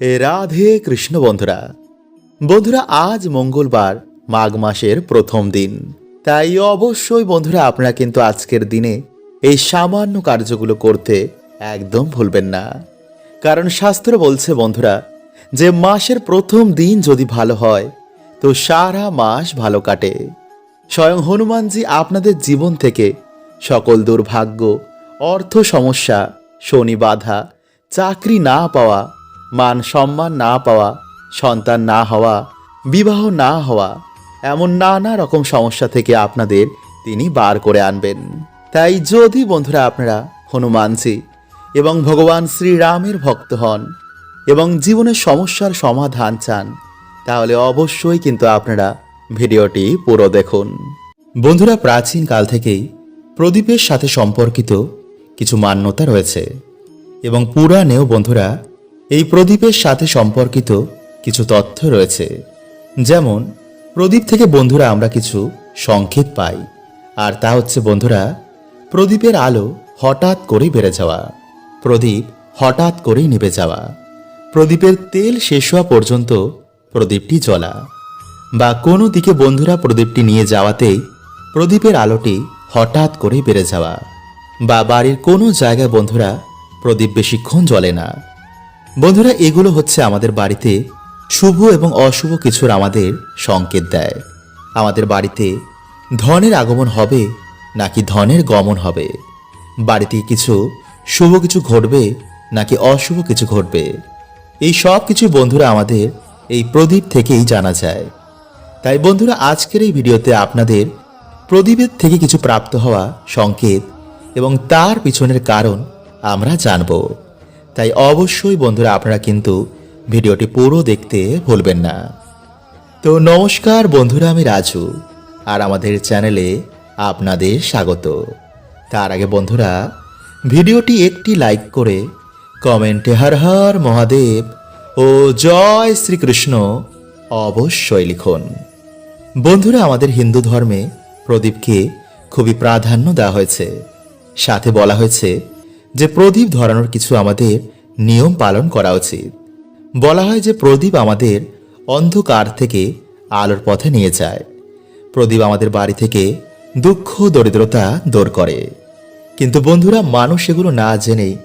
রাধে কৃষ্ণ বন্ধুরা। বন্ধুরা, আজ মঙ্গলবার, মাঘ মাসের প্রথম দিন। তাই অবশ্যই বন্ধুরা, আপনারা কিন্তু আজকের দিনে এই সামান্য কার্যগুলো করতে একদম ভুলবেন না। কারণ শাস্ত্র বলছে, বন্ধুরা, যে মাসের প্রথম দিন যদি ভালো হয়, তো সারা মাস ভালো কাটে। স্বয়ং হনুমানজি আপনাদের জীবন থেকে সকল দুর্ভাগ্য, অর্থ সমস্যা, শনি বাধা, চাকরি না পাওয়া মান সম্মান না পাওয়া, সন্তান না হওয়া, বিবাহ না হওয়া, এমন নানা রকম সমস্যা থেকে আপনাদের তিনি বার করে আনবেন। তাই যদি বন্ধুরা আপনারা হনুমানজি এবং ভগবান শ্রীরামের ভক্ত হন এবং জীবনের সমস্যার সমাধান চান, তাহলে অবশ্যই কিন্তু আপনারা ভিডিওটি পুরো দেখুন। বন্ধুরা প্রাচীন কাল থেকেই প্রদীপের সাথে সম্পর্কিত কিছু মান্যতা রয়েছে এবং পুরাণেও বন্ধুরা এই প্রদীপের সাথে সম্পর্কিত কিছু তথ্য রয়েছে। যেমন, প্রদীপ থেকে বন্ধুরা আমরা কিছু সংকেত পাই, আর তা হচ্ছে, বন্ধুরা, প্রদীপের আলো হঠাৎ করেই বেড়ে যাওয়া, প্রদীপ হঠাৎ করেই নিভে যাওয়া, প্রদীপের তেল শেষ হওয়া পর্যন্ত প্রদীপটি জ্বলা, বা কোনো দিকে বন্ধুরা প্রদীপটি নিয়ে যাওয়াতেই প্রদীপের আলোটি হঠাৎ করে বেড়ে যাওয়া, বা বাড়ির কোনো জায়গায় বন্ধুরা প্রদীপ বেশিক্ষণ জ্বলে না। বন্ধুরা, এগুলো হচ্ছে আমাদের বাড়িতে শুভ এবং অশুভ কিছুর আমাদের সংকেত দেয়। আমাদের বাড়িতে ধনের আগমন হবে নাকি ধনের গমন হবে? বাড়িতে কিছু শুভ কিছু ঘটবে নাকি অশুভ কিছু ঘটবে? এই সব কিছু বন্ধুরা আমাদের এই প্রদীপ থেকেই জানা যায়। তাই বন্ধুরা, আজকের এই ভিডিওতে আপনাদের প্রদীপের থেকে কিছু প্রাপ্ত হওয়া সংকেত এবং তার পিছনের কারণ আমরা জানব। তাই অবশ্যই বন্ধুরা আপনারা কিন্তু ভিডিওটি পুরো দেখতে ভুলবেন না। তো নমস্কার বন্ধুরা, আমি রাজু আর আমাদের চ্যানেলে আপনাদের স্বাগত। তার আগে বন্ধুরা, ভিডিওটি একটি লাইক করে কমেন্টে হর হর মহাদেব ও জয় শ্রীকৃষ্ণ অবশ্যই লিখুন। বন্ধুরা, আমাদের হিন্দু ধর্মে প্রদীপকে খুবই প্রাধান্য দেওয়া হয়েছে। সাথে বলা হয়েছে যে প্রদীপ ধরানোর কিছু আমাদের নিয়ম পালন করা উচিত। বলা হয় যে প্রদীপ আমাদের অন্ধকার থেকে আলোর পথে নিয়ে যায়। প্রদীপ আমাদের বাড়ি থেকে দুঃখ, দরিদ্রতা দূর করে। কিন্তু বন্ধুরা, মানুষ এগুলো না জেনে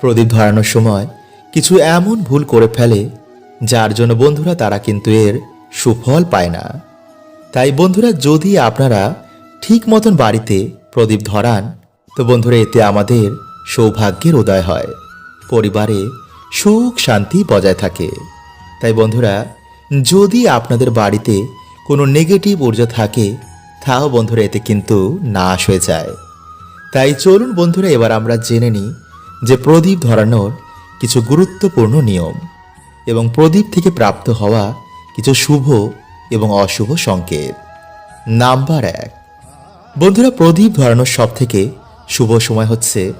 প্রদীপ ধরানোর সময় কিছু এমন ভুল করে ফেলে, যার জন্য বন্ধুরা তারা কিন্তু এর সুফল পায় না। তাই বন্ধুরা, যদি আপনারা ঠিক মতন বাড়িতে প্রদীপ ধরান, তো বন্ধুরা, এতে আমাদের সৌভাগ্যের উদয় হয়। পরিবারে সুখ শান্তি বজায় থাকে। তাই বন্ধুরা, যদি আপনাদের বাড়িতে কোনো নেগেটিভ ঊর্জা থাকে, তাও বন্ধুরা এতে কিন্তু নাশ হয়ে যায়। তাই চলুন বন্ধুরা, এবার আমরা জেনে নিই যে প্রদীপ ধরানোর কিছু গুরুত্বপূর্ণ নিয়ম এবং প্রদীপ থেকে প্রাপ্ত হওয়া কিছু শুভ এবং অশুভ সংকেত। নাম্বার এক। বন্ধুরা, প্রদীপ ধরানোর সব থেকে শুভ সময় হচ্ছে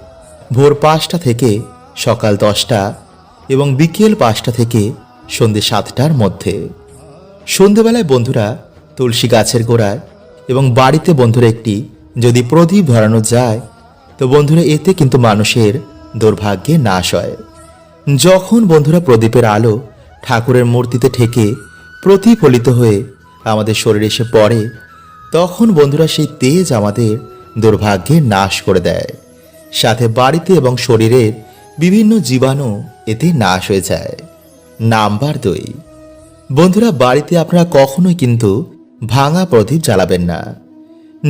ভোর পাঁচটা থেকে সকাল দশটা এবং বিকেল পাঁচটা থেকে সন্ধে সাতটার মধ্যে। সন্ধেবেলায় বন্ধুরা তুলসী গাছের গোড়ায় এবং বাড়িতে বন্ধুরা একটি যদি প্রদীপ ধরানো যায়, তো বন্ধুরা এতে কিন্তু মানুষের দুর্ভাগ্যে নাশ হয়। যখন বন্ধুরা প্রদীপের আলো ঠাকুরের মূর্তিতে ঠেকে প্রতিফলিত হয়ে আমাদের শরীরে এসে পড়ে, তখন বন্ধুরা সেই তেজ আমাদের দুর্ভাগ্যে নাশ করে দেয়। সাথে বাড়িতে এবং শরীরের বিভিন্ন জীবাণু এতে নাশ হয়ে যায়। নাম্বার দুই। বন্ধুরা, বাড়িতে আপনারা কখনোই কিন্তু ভাঙা প্রদীপ জ্বালাবেন না।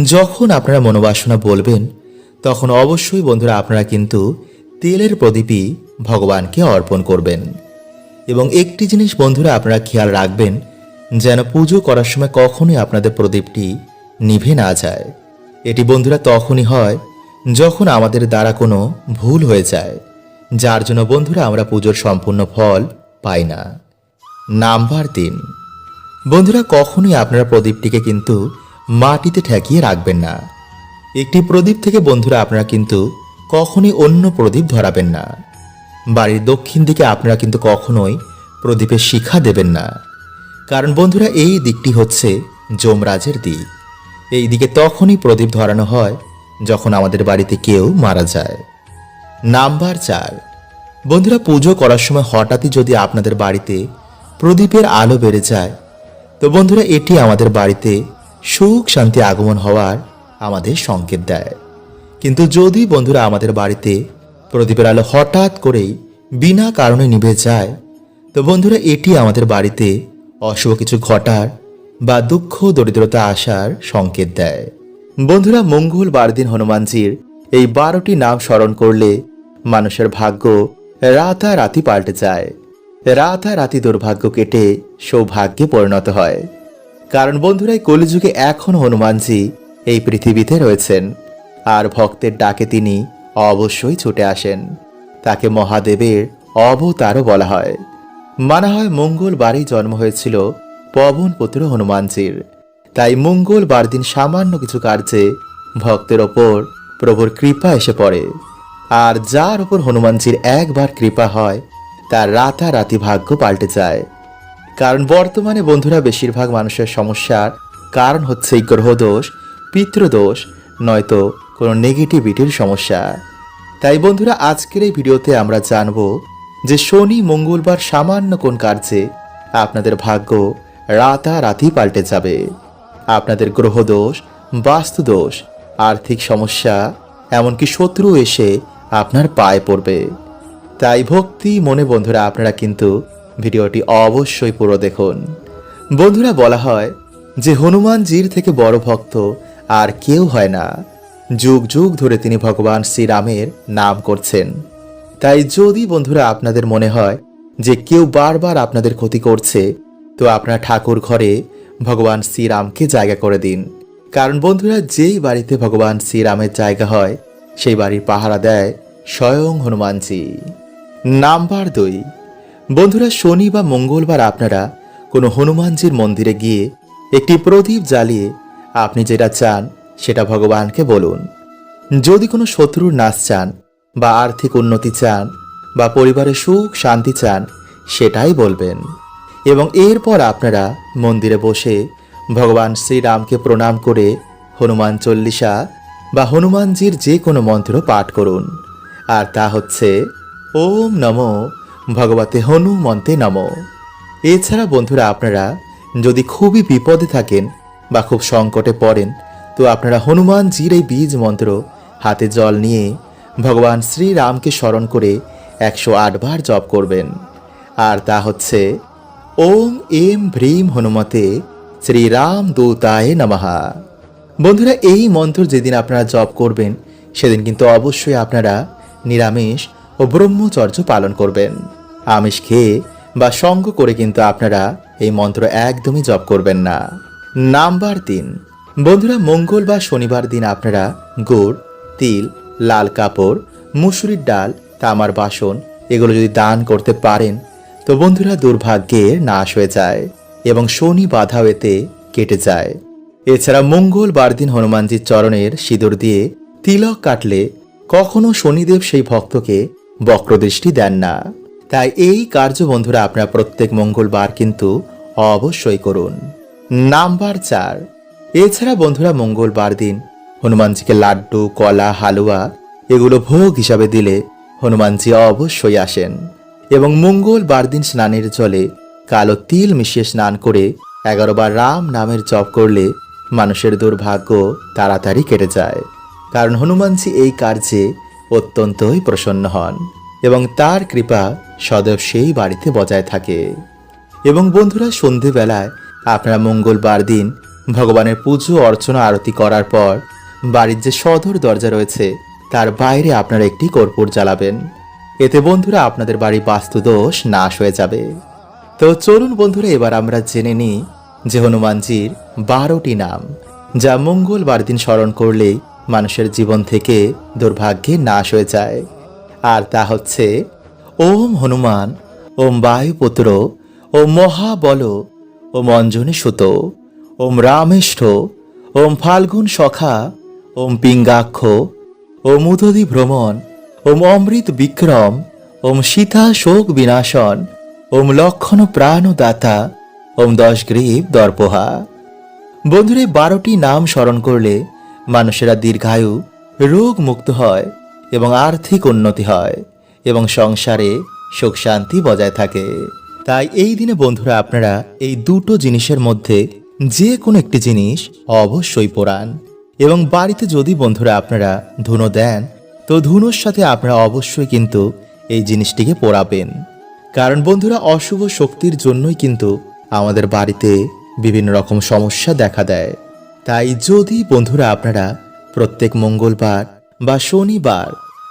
যখন আপনারা মনোবাসনা বলবেন, তখন অবশ্যই বন্ধুরা আপনারা কিন্তু তেলের প্রদীপই ভগবানকে অর্পণ করবেন। এবং একটি জিনিস বন্ধুরা আপনারা খেয়াল রাখবেন, যেন পুজো করার সময় কখনোই আপনাদের প্রদীপটি নিভে না যায়। এটি বন্ধুরা তখনই হয় যখন আমাদের দ্বারা কোনো ভুল হয়ে যায়, যার জন্য বন্ধুরা আমরা পুজোর সম্পূর্ণ ফল পাই না। নাম্বার তিন বন্ধুরা, কখনোই আপনারা প্রদীপটিকে কিন্তু মাটিতে ঠেকিয়ে রাখবেন না। একটি প্রদীপ থেকে বন্ধুরা, আপনারা কিন্তু কখনোই অন্য প্রদীপ ধরাবেন না। বাড়ির দক্ষিণ দিকে আপনারা কিন্তু কখনোই প্রদীপের শিখা দেবেন না। কারণ বন্ধুরা, এই দিকটি হচ্ছে যমরাজের দিক। এই দিকে তখনই প্রদীপ ধরানো হয় যখন আমাদের বাড়িতে কেউ মারা যায়। নাম্বার চার। বন্ধুরা, পুজো করার সময় হঠাৎই যদি আপনাদের বাড়িতে প্রদীপের আলো বেড়ে যায়, তো বন্ধুরা, এটি আমাদের বাড়িতে সুখ, শান্তি আগমন হওয়ার আমাদের সংকেত দেয়। কিন্তু যদি বন্ধুরা, আমাদের বাড়িতে প্রদীপের আলো হঠাৎ করেই বিনা কারণে নিভে যায়, তো বন্ধুরা, এটি আমাদের বাড়িতে অশুভ কিছু ঘটার বা দুঃখ, দরিদ্রতা আসার সংকেত দেয়। বন্ধুরা মঙ্গলবার দিন হনুমানজির এই বারোটি নাম স্মরণ করলে মানুষের ভাগ্য রাতারাতি পাল্টে যায়। রাতারাতি দুর্ভাগ্য কেটে সৌভাগ্যে পরিণত হয়। কারণ বন্ধুরা, এই কলিযুগে এখন হনুমানজি এই পৃথিবীতে রয়েছেন। আর ভক্তের ডাকে তিনি অবশ্যই ছুটে আসেন। তাকে মহাদেবের অবতারও বলা হয়। মানা হয় মঙ্গলবারই জন্ম হয়েছিল পবন পুত্র হনুমানজির। তাই মঙ্গলবার দিন সামান্য কিছু কার্যে ভক্তের ওপর প্রভুর কৃপা এসে পড়ে। আর যার ওপর হনুমানজির একবার কৃপা হয়, তার রাতারাতি ভাগ্য পাল্টে যায়। কারণ বর্তমানে বন্ধুরা বেশিরভাগ মানুষের সমস্যার কারণ হচ্ছে এই গ্রহদোষ, পিতৃদোষ, নয়তো কোনো নেগেটিভিটির সমস্যা। তাই বন্ধুরা, আজকের এই ভিডিওতে আমরা জানব যে শনি মঙ্গলবার সামান্য কোন কার্যে আপনাদের ভাগ্য রাতারাতি পাল্টে যাবে। আপনাদের গ্রহদোষ বাস্তুদোষ আর্থিক সমস্যা, এমনকি শত্রু এসে আপনার পায়ে পড়বে। তাই ভক্তি মনে বন্ধুরা, আপনারা কিন্তু ভিডিওটি অবশ্যই পুরো দেখুন। বন্ধুরা, বলা হয় যে হনুমানজির থেকে বড় ভক্ত আর কেউ হয় না। যুগ যুগ ধরে তিনি ভগবান শ্রীরামের নাম করছেন। তাই যদি বন্ধুরা, আপনাদের মনে হয় যে কেউ বারবার আপনাদের ক্ষতি করছে, তো আপনার ঠাকুর ঘরে ভগবান শ্রীরামকে জায়গা করে দিন। কারণ বন্ধুরা, যেই বাড়িতে ভগবান শ্রীরামের জায়গা হয়, সেই বাড়ির পাহারা দেয় স্বয়ং হনুমানজি। নাম্বার দুই। বন্ধুরা, শনি বা মঙ্গলবার আপনারা কোনো হনুমানজির মন্দিরে গিয়ে একটি প্রদীপ জ্বালিয়ে আপনি যেটা চান, সেটা ভগবানকে বলুন। যদি কোনো শত্রুর নাশ চান, বা আর্থিক উন্নতি চান, বা পরিবারে সুখ শান্তি চান, সেটাই বলবেন। এবং এরপর আপনারা মন্দিরে বসে ভগবান শ্রীরামকে প্রণাম করে হনুমান চল্লিশা বা হনুমানজির যে কোনো মন্ত্র পাঠ করুন। আর তা হচ্ছে, ওম নমো ভগবতে হনুমন্তে নমো। এছাড়া বন্ধুরা আপনারা যদি খুবই বিপদে থাকেন বা খুব সংকটে পড়েন, তো আপনারা হনুমানজির এই বীজ মন্ত্র হাতে জল নিয়ে ভগবান শ্রীরামকে স্মরণ করে একশো বার জপ করবেন। আর তা হচ্ছে ওম এম ভ্রীম হনুমতে শ্রীরাম দূতায় নমহা বন্ধুরা, এই মন্ত্র যেদিন আপনারা জপ করবেন, সেদিন কিন্তু অবশ্যই আপনারা নিরামিষ ও ব্রহ্মচর্য পালন করবেন। আমিষ খেয়ে বা সঙ্গ করে কিন্তু আপনারা এই মন্ত্র একদমই জপ করবেন না। নাম্বার তিন। বন্ধুরা, মঙ্গল বা শনিবার দিন আপনারা গুড়, তিল, লাল কাপড়, মুসুরির ডাল, তামার বাসন, এগুলো যদি দান করতে পারেন তো বন্ধুরা দুর্ভাগ্যের নাশ হয়ে যায় এবং শনি বাধাও এতে কেটে যায়। এছাড়া মঙ্গলবার দিন হনুমানজির চরণের সিঁদুর দিয়ে তিলক কাটলে কখনো শনিদেব সেই ভক্তকে বক্রদৃষ্টি দেন না। তাই এই কার্য বন্ধুরা, আপনারা প্রত্যেক মঙ্গলবার কিন্তু অবশ্যই করুন। নাম্বার চার। এছাড়া বন্ধুরা মঙ্গলবার দিন হনুমানজিকে লাড্ডু, কলা, হালুয়া এগুলো ভোগ হিসাবে দিলে হনুমানজি অবশ্যই আসেন। এবং মঙ্গলবার দিন স্নানের জলে কালো তিল মিশিয়ে স্নান করে এগারো বার রাম নামের জপ করলে মানুষের দুর্ভাগ্য তাড়াতাড়ি কেটে যায়। কারণ হনুমানজি এই কার্যে অত্যন্তই প্রসন্ন হন এবং তার কৃপা সদৈব সেই বাড়িতে বজায় থাকে। এবং বন্ধুরা, সন্ধেবেলায় আপনারা মঙ্গলবার দিন ভগবানের পুজো, অর্চনা, আরতি করার পর বাড়ির যে সদর দরজা রয়েছে, তার বাইরে আপনারা একটি কর্পূর জ্বালাবেন। এতে বন্ধুরা আপনাদের বাড়ি বাস্তুদোষ নাশ হয়ে যাবে। তো চলুন বন্ধুরা, এবার আমরা জেনে নিই যে হনুমানজির বারোটি নাম, যা মঙ্গলবার দিন স্মরণ করলেই মানুষের জীবন থেকে দুর্ভাগ্যে নাশ হয়ে যায়। আর তা হচ্ছে, ওম হনুমান, ওম বায়ুপুত্র, ওম মহাবল, ওম অঞ্জনী সুত, ওম রামেষ্ঠ, ওম ফাল্গুন সখা, ওম পিঙ্গাক্ষ, ওম উদধি ভ্রমণ ওম অমৃত বিক্রম, ওম সীতা শোক বিনাশন, ওম লক্ষণ প্রাণদাতা, ওম দশ গ্রীব দর্পহা। বন্ধুরে, বারোটি নাম স্মরণ করলে মানুষেরা দীর্ঘায়ু, রোগ মুক্ত হয় এবং আর্থিক উন্নতি হয় এবং সংসারে সুখ শান্তি বজায় থাকে। তাই এই দিনে বন্ধুরা, আপনারা এই দুটো জিনিসের মধ্যে যে কোনো একটি জিনিস অবশ্যই পোড়ান এবং বাড়িতে যদি বন্ধুরা আপনারা ধুনো দেন তো ধুনোর সাথে আপনারা অবশ্যই কিন্তু এই জিনিসটিকে পোড়াবেন। কারণ বন্ধুরা, অশুভ শক্তির জন্যই কিন্তু আমাদের বাড়িতে বিভিন্ন রকম সমস্যা দেখা দেয়। তাই যদি বন্ধুরা আপনারা প্রত্যেক মঙ্গলবার বা শনিবার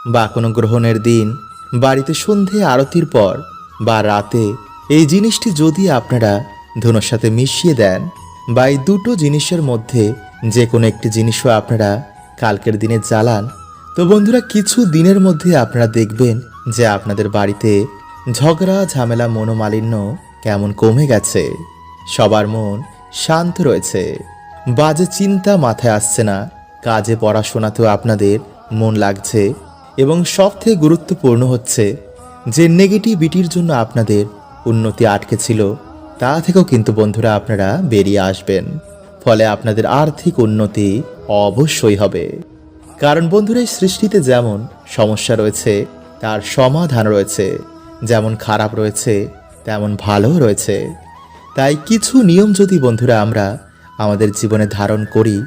বা কোনো গ্রহণের দিন বাড়িতে সন্ধে আরতির পর বা রাতে এই জিনিসটি যদি আপনারা ধনুর সাথে মিশিয়ে দেন বা এই দুটো জিনিসের মধ্যে যে কোনো একটি জিনিসও আপনারা কালকের দিনে জ্বালান তো বন্ধুরা, কিছু দিনের মধ্যে আপনারা দেখবেন যে আপনাদের বাড়িতে ঝগড়া, ঝামেলা, মনোমালিন্য কেমন কমে গেছে। সবার মন শান্ত রয়েছে। বাজে চিন্তা মাথায় আসছে না। কাজে, পড়াশোনাতেও আপনাদের মন লাগছে এবং সবথেকে গুরুত্বপূর্ণ হচ্ছে যে নেগেটিভিটির জন্য আপনাদের উন্নতি আটকে ছিল, তা থেকেও কিন্তু বন্ধুরা আপনারা বেরিয়ে আসবেন। ফলে আপনাদের আর্থিক উন্নতি অবশ্যই হবে। কারণ বন্ধুরা, এই সৃষ্টিতে যেমন সমস্যা রয়েছে, তার সমাধান রয়েছে। যেমন খারাপ রয়েছে, তেমন ভালো রয়েছে। তাই কিছু নিয়ম যদি বন্ধুরা আমরা আমাদের জীবনে ধারণ করি,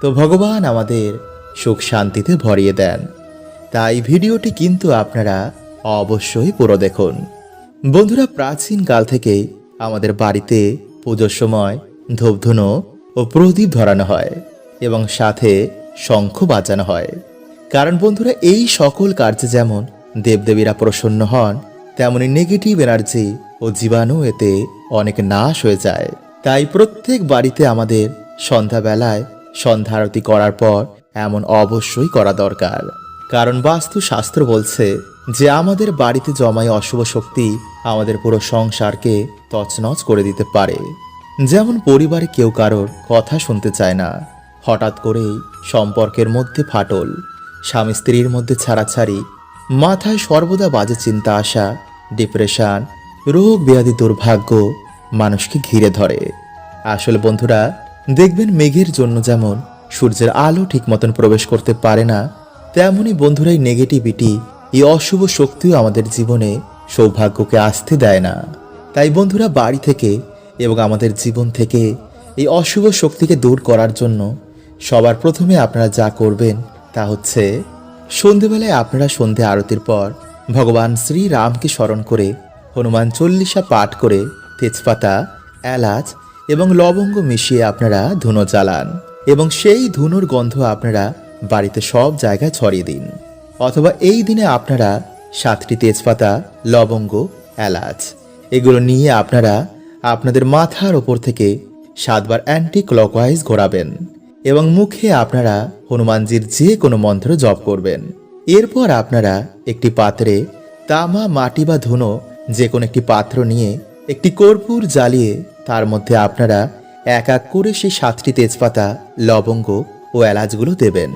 তো ভগবান আমাদের সুখ শান্তিতে ভরিয়ে দেন। তাই ভিডিওটি কিন্তু আপনারা অবশ্যই পুরো দেখুন। বন্ধুরা, প্রাচীন কাল থেকে আমাদের বাড়িতে পুজোর সময় ধূপধুনো ও প্রদীপ ধরানো হয় এবং সাথে শঙ্খ বাজানো হয়। কারণ বন্ধুরা, এই সকল কার্যে যেমন দেবদেবীরা প্রসন্ন হন, তেমনি নেগেটিভ এনার্জি ও জীবাণু এতে অনেক নাশ হয়ে যায়। তাই প্রত্যেক বাড়িতে আমাদের সন্ধ্যাবেলায় সন্ধ্যা আরতি করার পর এমন অবশ্যই করা দরকার। কারণ বাস্তু শাস্ত্র বলছে যে, আমাদের বাড়িতে জমায় অশুভ শক্তি আমাদের পুরো সংসারকে তছনছ করে দিতে পারে। যেমন পরিবারে কেউ কারোর কথা শুনতে চায় না হঠাৎ করেই সম্পর্কের মধ্যে ফাটল। স্বামী স্ত্রীর মধ্যে ছাড়াছাড়ি, মাথায় সর্বদা বাজে চিন্তা আসা ডিপ্রেশন রোগ ব্যাধি দুর্ভাগ্য মানুষকে ঘিরে ধরে। আসলে বন্ধুরা, দেখবেন মেঘের জন্য যেমন সূর্যের আলো ঠিক মতন প্রবেশ করতে পারে না তেমনই বন্ধুরা এই নেগেটিভিটি এই অশুভ শক্তিও আমাদের জীবনে সৌভাগ্যকে আসতে দেয় না। তাই বন্ধুরা, বাড়ি থেকে এবং আমাদের জীবন থেকে এই অশুভ শক্তিকে দূর করার জন্য সবার প্রথমে আপনারা যা করবেন তা হচ্ছে, সন্ধেবেলায় আপনারা সন্ধে আরতির পর ভগবান শ্রী রামকে স্মরণ করে হনুমান চল্লিশা পাঠ করে তেজপাতা, এলাচ এবং লবঙ্গ মিশিয়ে আপনারা ধুনো জ্বালান এবং সেই ধুনোর গন্ধ আপনারা বাড়িতে সব জায়গায় ছড়িয়ে দিন। অথবা এই দিনে আপনারা সাতটি তেজপাতা, লবঙ্গ, এলাচ এগুলো নিয়ে আপনারা আপনাদের মাথার ওপর থেকে সাতবার অ্যান্টি ক্লকওয়াইজ ঘোরাবেন। এবং মুখে আপনারা হনুমানজির যে কোনো মন্ত্র জপ করবেন। এরপর আপনারা একটি পাত্রে তামা, মাটি বা ধুনো, যে কোনো একটি পাত্র নিয়ে একটি কর্পূর জ্বালিয়ে তার মধ্যে আপনারা এক এক করে সেই সাতটি তেজপাতা, লবঙ্গ ও এলাচগুলো দেবেন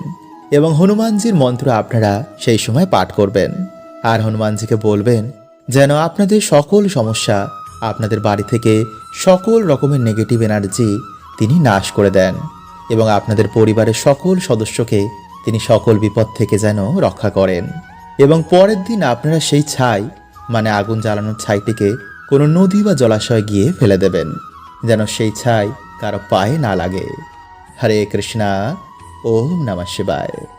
এবং হনুমানজির মন্ত্র আপনারা সেই সময় পাঠ করবেন। আর হনুমানজিকে বলবেন, যেন আপনাদের সকল সমস্যা আপনাদের বাড়ি থেকে সকল রকমের নেগেটিভ এনার্জি তিনি নাশ করে দেন। এবং আপনাদের পরিবারের সকল সদস্যকে তিনি সকল বিপদ থেকে যেন রক্ষা করেন। এবং পরের দিন আপনারা সেই ছাই মানে আগুন জ্বালানোর ছাইটিকে কোনো নদী বা জলাশয়ে গিয়ে ফেলে দেবেন, যেন সেই ছাই কারও পায়ে না লাগে। হরে কৃষ্ণা, ওম নমঃ শিবায়।